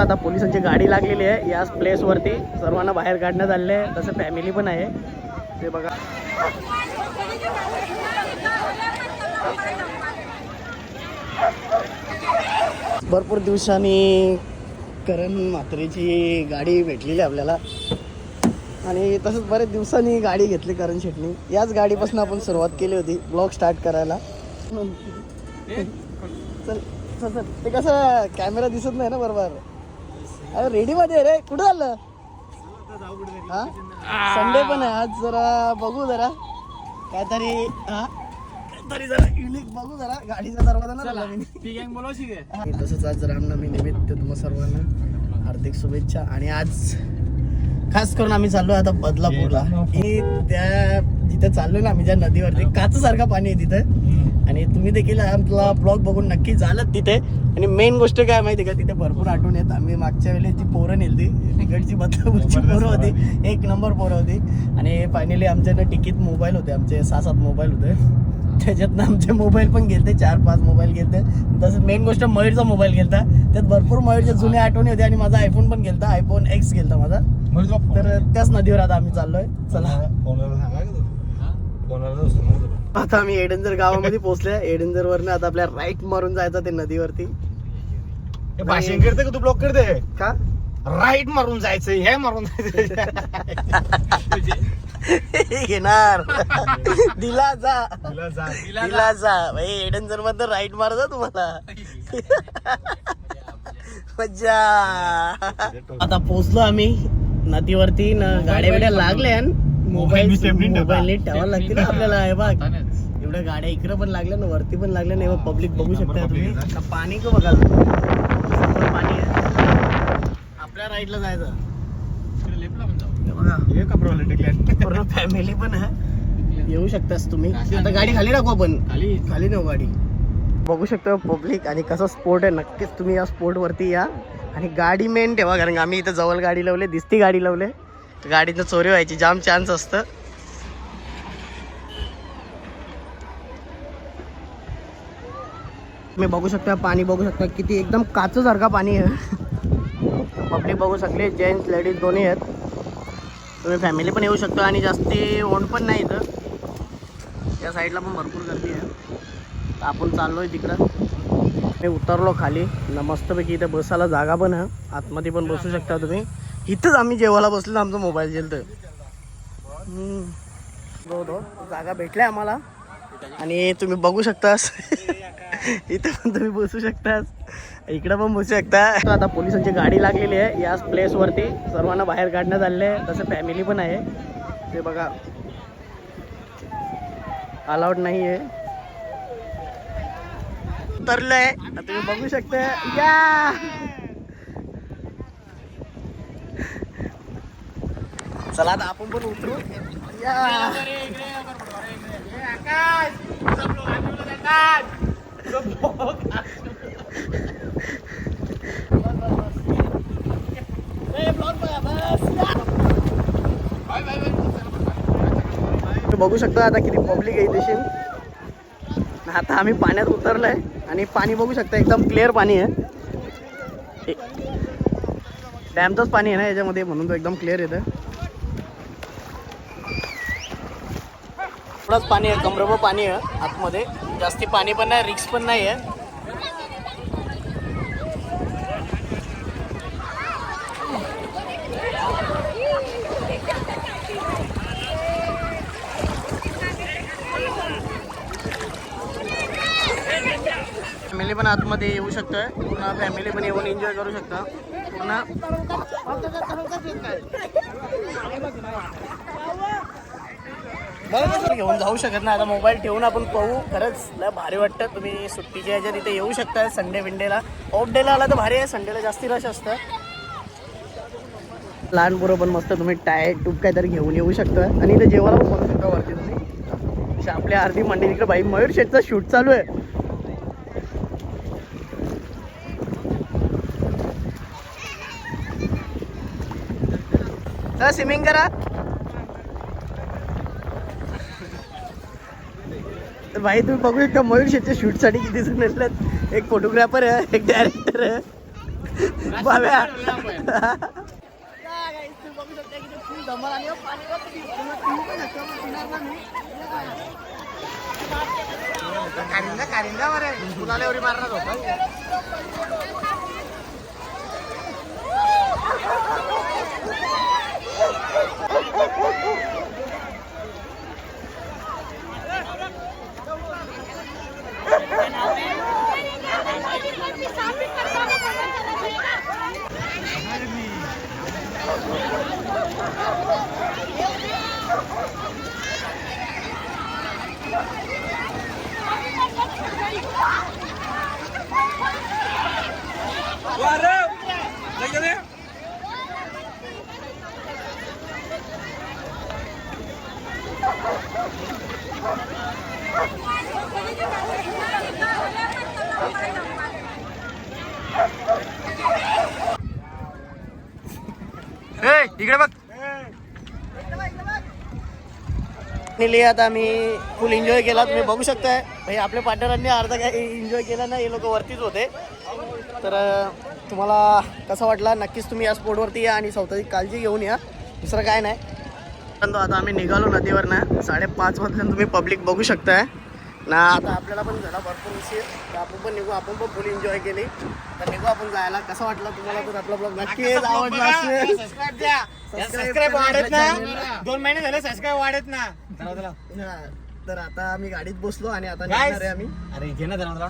आता पोलिसांची गाडी लागलेली आहे. याच प्लेसवरती सर्वांना बाहेर काढण्यात आलेले आहे. तसं फॅमिली पण आहे. ते बघा. भरपूर दिवसांनी करण म्हात्रेची गाडी भेटलेली आहे आपल्याला. आणि तसंच बरेच दिवसांनी गाडी घेतली करण शेटनी. याच गाडीपासून आपण सुरुवात केली होती. ब्लॉग स्टार्ट करायला. चल चल चल. ते कसं कॅमेरा दिसत नाही ना बरोबर? अरे रेडीमध्ये रे. कुठं हा? संडे पण आहे. आज जरा बघू जरा. काहीतरी हा? काहीतरी जरा युनिक बघू जरा. गाडीचा दरवाजा ना. तसंच आज रामनवमी निमित्त तुम्हा सर्वांना हार्दिक शुभेच्छा. आणि आज खास करून आम्ही चाललो आता बदलापूरला. की त्या जिथे चाललो ना आम्ही ज्या नदीवरती काचसारखं पाणी आहे तिथे. आणि तुम्ही देखील आपला ब्लॉग बघून नक्की झालात तिथे. आणि मेन गोष्ट काय माहिती का? तिथे भरपूर आठवण येत. आम्ही मागच्या वेळेस जी पोरं नेलती तिकडची बदलापूरची पोरं होती. एक नंबर पोरं होती. आणि फायनली आमच्याकडे तिकीट मोबाईल होते. आमचे सहा सात मोबाईल होते. त्याच्यातनं आमचे मोबाईल पण गेलते चार पाच मोबाईल गेलते. तसंच मेन गोष्ट मयूरचा मोबाईल गेलता. त्यात भरपूर मयूरच्या जुन्या आठवणी होत्या आणि माझा आयफोन पण गेलता आयफोन एक्स गेलता माझा. तर त्याच नदीवर आता आम्ही चाललोय. चला. आता आम्ही एडेंजर गावामध्ये पोहोचलोय. एडेंजर वरनं आता आपल्या राईट मारून जायचं ते नदीवरती. भाषण करते का तू? ब्लॉक करते? का? राईट मारून जायचं हे मारून जायचं घेणार. दिला जा. जा. दिला जा. भाई एडेंजरमध्ये राईट मारत तुम्हाला. मज्जा. आता पोहोचलो आम्ही. नदीवरती न गाड्या बिड्या लागल्या मोबाईल नीट ठेवायला लागते ना आपल्याला. हे बघ. एवढ्या गाड्या इकडे पण लागल्या ना वरती पण लागल्या नाही पब्लिक बघू शकता तुम्ही. आता पाणी का बघाल? पाणी आहे आपल्या राईटला जायचं. बघा. का पूर्ण फॅमिली पण आहे येऊ शकतास तुम्ही. आता गाडी खाली टाकू आपण खाली. खाली नेऊ गाडी. बघू शकतो पब्लिक आणि कसा स्पोर्ट आहे. नक्कीच तुम्ही या स्पोर्ट वरती या. आणि गाडी मेन ठेवा कारण का आम्ही इथं जवळ गाडी लावले दिसती गाडी लावले. गाडीचं चोरी व्हायची जाम चान्स असतं. तुम्ही बघू शकता पाणी बघू शकता किती एकदम काचसारखा पाणी आहे. पब्लिक बघू शकले जेंट्स लेडीज दोन्ही आहेत. तुम्ही फॅमिली पण येऊ शकता आणि जास्ती ओढ पण नाही इथं. या साईडला पण भरपूर गर्दी आहे. तर आपण चाललोय तिकडं. मी उतरलो खाली. न मस्तपैकी इथं बसायला जागा पण आहे. आतमध्ये पण बसू शकता तुम्ही. इथंच आम्ही जेवायला बसलो आमचा मोबाईल जेल तर जागा भेटल्या आम्हाला. आणि तुम्ही बघू शकतास. इथं पण तुम्ही बसू शकतास. इकडं पण बसू शकता. आता पोलिसांची गाडी लागलेली आहे. याच प्लेसवरती सर्वांना बाहेर काढण्यात आले आहे. तसं फॅमिली पण आहे. ते बघा. अलाउड नाही आहे. उतरलंय. आता तुम्ही बघू शकता. या! चला आता आपण पण उतरू. या! बघू शकता आता किती पब्लिक आहे देशील आता आम्ही पाण्यात उतरलोय आणि पाणी बघू शकता एकदम क्लिअर पाणी आहे. डॅमचंच पाणी आहे ना याच्यामध्ये म्हणून तो एकदम क्लिअर येतं थोडंच पाणी आहे कमरभर पाणी आहे आतमध्ये. जास्ती पाणी पण रिक्स पण नाही आहे फॅमिली पण आतमध्ये येऊ एन्जॉय करू शकता. घेऊन जाऊ शकत नाही. आता मोबाईल ठेवून आपण पाहू. खरंच लय भारी वाटतं. तुम्ही सुट्टीच्या ह्याच्यात इथे येऊ शकता संडे विंडेला. ऑफ डेला आला तर भारी आहे. संडेला जास्ती रश असतं. लहान पोरं पण मस्त तुम्ही टाय टूप काहीतरी घेऊन येऊ शकता आणि इथे जेवायला पण बघू शकता वरती तुम्ही. आपल्या आरती मंडळी तिकडे बाई मयूर शेटचा शूट चालू आहे. स्विमिंग करा. तर भाई तुम्ही बघू शकता मयूर शेटच्या शूटसाठी किती जण येतात एक फोटोग्राफर आहे एक डायरेक्टर आहे. बाब्या. कारिंदा कारिंदा बरे फुलाला एवढी मारणार होता. इकडे बघ. नेली आता आम्ही फुल एन्जॉय केला. तुम्ही बघू शकताय. भाई आपल्या पार्टनरांनी अर्धा काही एन्जॉय केला ना हे लोक वरतीच होते. तर तुम्हाला कसा वाटला? नक्कीच तुम्ही या स्पोर्टवरती या आणि स्वतःची काळजी घेऊन या. दुसरं काय नाही. परंतु आता आम्ही निघालो नदीवर ना साडेपाच वाजल्यानं तुम्ही पब्लिक बघू शकताय. ना आता आपल्याला पण झाला भरपूर उशीर. तर आपण पण निघू आपण पण फुल एन्जॉय केली. तर निघू आपण जायला. कसा वाटला तुम्हाला तर आपला ब्लॉग नक्कीच आवडला असेल. सबस्क्राईब वाढत ना दोन महिने झाले सबस्क्राईब वाढत ना तर आता आम्ही गाडीत बसलो आणि आता. निघणार आहे आम्ही. अरे घे ना जरा